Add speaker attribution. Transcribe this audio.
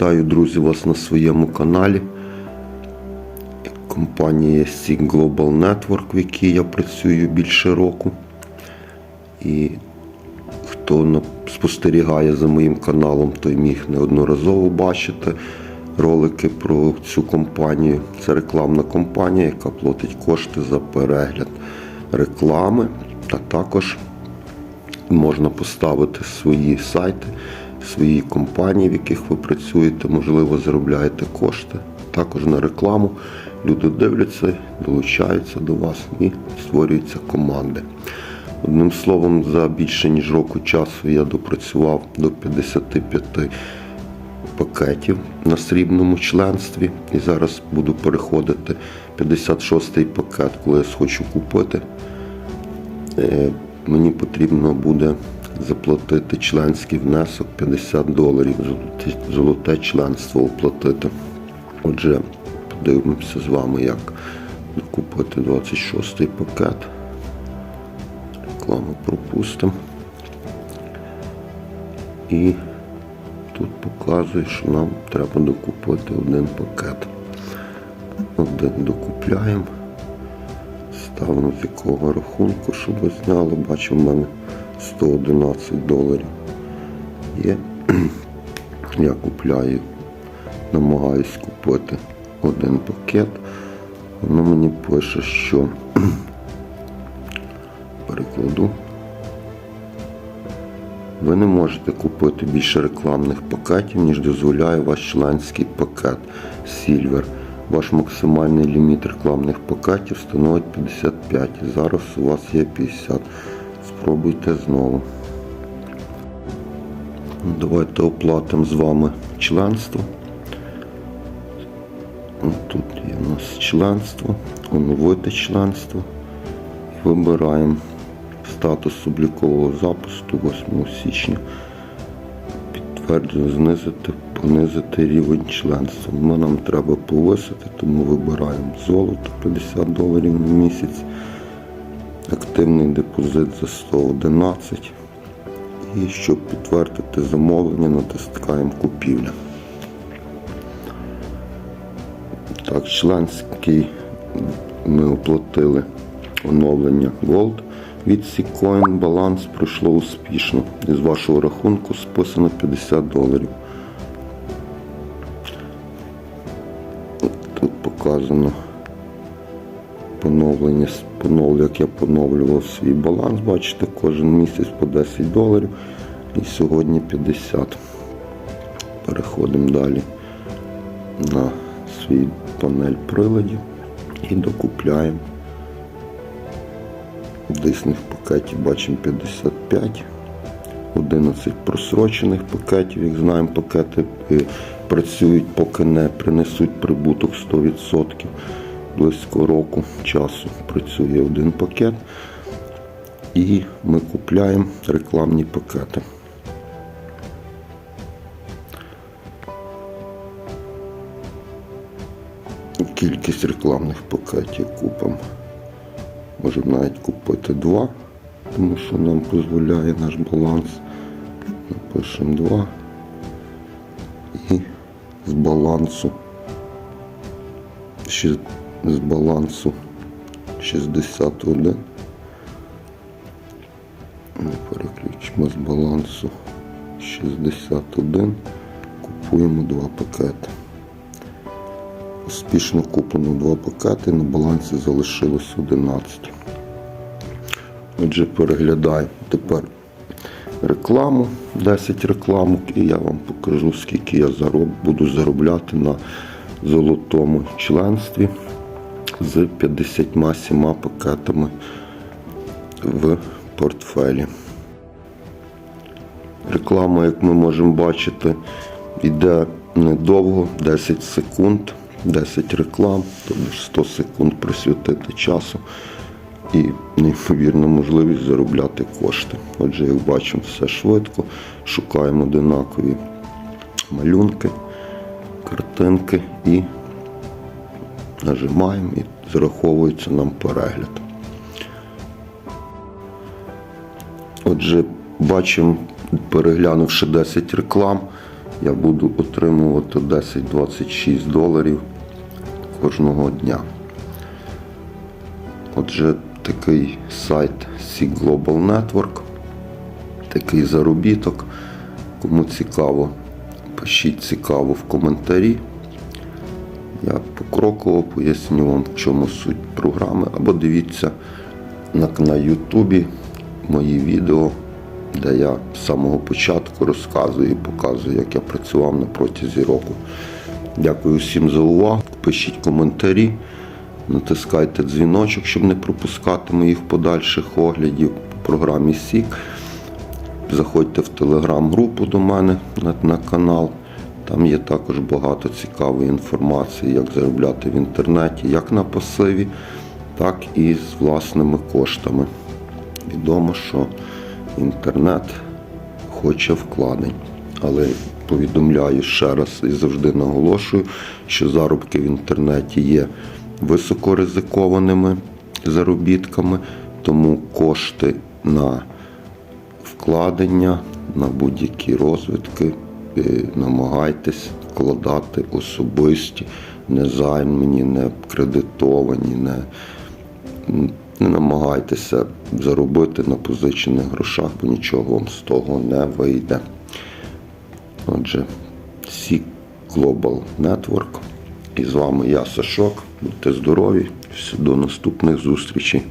Speaker 1: Вітаю, друзі, вас на своєму каналі. Компанія Sea Global Network, в якій я працюю більше року. І хто спостерігає за моїм каналом, той міг неодноразово бачити ролики про цю компанію. Це рекламна компанія, яка платить кошти за перегляд реклами, а також можна поставити свої сайти, свої компанії, в яких ви працюєте, можливо, заробляєте кошти. Також на рекламу люди дивляться, долучаються до вас і створюються команди. Одним словом, за більше ніж року часу я допрацював до 55 пакетів на срібному членстві. І зараз буду переходити 56-й пакет, коли я схочу купити. Е, Мені потрібно буде заплатити членський внесок 50 доларів, золоте, членство оплатити. Отже, подивимося з вами, як купити 26-й пакет. Рекламу пропустимо. І тут показує, що нам треба докупити один пакет. Один докупляємо. Ставимо з якого рахунку, щоб ви зняли. Бачу, в мене 111 доларів є. Я купляю, намагаюсь купити один пакет. Воно мені пише, що перекладу. Ви не можете купити більше рекламних пакетів, ніж дозволяє ваш членський пакет Silver. Ваш максимальний ліміт рекламних пакетів становить 55. Зараз у вас є 50. Спробуйте знову. Давайте оплатимо з вами членство. Тут є у нас членство, оновити членство. Вибираємо статус облікового запуску 8 січня. Підтверджую, знизити, понизити рівень членства. Ми нам треба повисити, тому вибираємо золото 50 доларів на місяць, активний депозит за 111. І щоб підтвердити замовлення, натискаємо купівля. Так, членський ми оплатили оновлення Gold від Seacoin. Баланс пройшло успішно. Із вашого рахунку списано 50 доларів. Тут показано поновлення, понов, як я поновлював свій баланс. Бачите, кожен місяць по 10 доларів. І сьогодні 50. Переходимо далі на свій панель приладів і докупляємо. Дисних пакетів бачимо 55, 11 просрочених пакетів. Як знаємо, пакети е, працюють, поки не принесуть прибуток 100%. Близько року часу працює один пакет. І ми купляємо рекламні пакети. Кількість рекламних пакетів купимо. Можемо навіть купити два, тому що нам дозволяє наш баланс. Напишемо два. І з балансу з балансу 61. Ми переключимо з балансу 61. Купуємо два пакети. Успішно куплено два пакети, на балансі залишилось 11. Отже, переглядаємо тепер рекламу, 10 рекламок, і я вам покажу, скільки я буду заробляти на золотому членстві з 57 пакетами в портфелі. Реклама, як ми можемо бачити, йде недовго, 10 секунд, 10 реклам, тобто 100 секунд присвятити часу і неймовірна можливість заробляти кошти. Отже, як бачимо, все швидко, шукаємо одинакові малюнки, картинки і нажимаємо і зараховується нам перегляд. Отже, бачимо, переглянувши 10 реклам, я буду отримувати 10-26 доларів кожного дня. Отже, такий сайт Sea Global Network, такий заробіток. Кому цікаво, пишіть цікаво в коментарі. Я покроково поясню вам, в чому суть програми, або дивіться на, Ютубі мої відео, де я з самого початку розказую і показую, як я працював на протязі року. Дякую всім за увагу. Пишіть коментарі, натискайте дзвіночок, щоб не пропускати моїх подальших оглядів в програмі Сік. Заходьте в телеграм-групу до мене на, на канал. Там є також багато цікавої інформації, як заробляти в інтернеті, як на пасиві, так і з власними коштами. Відомо, що інтернет хоче вкладень. Але повідомляю ще раз і завжди наголошую, що заробки в інтернеті є високоризикованими заробітками, тому кошти на вкладення на будь-які розвитки. Е, Намагайтесь вкладати особисті, не займані, не кредитовані, не, не намагайтеся заробити на позичених грошах, бо нічого вам з того не вийде. Отже, Сік Global Network. І з вами я, Сашок. Будьте здорові. До наступних зустрічей.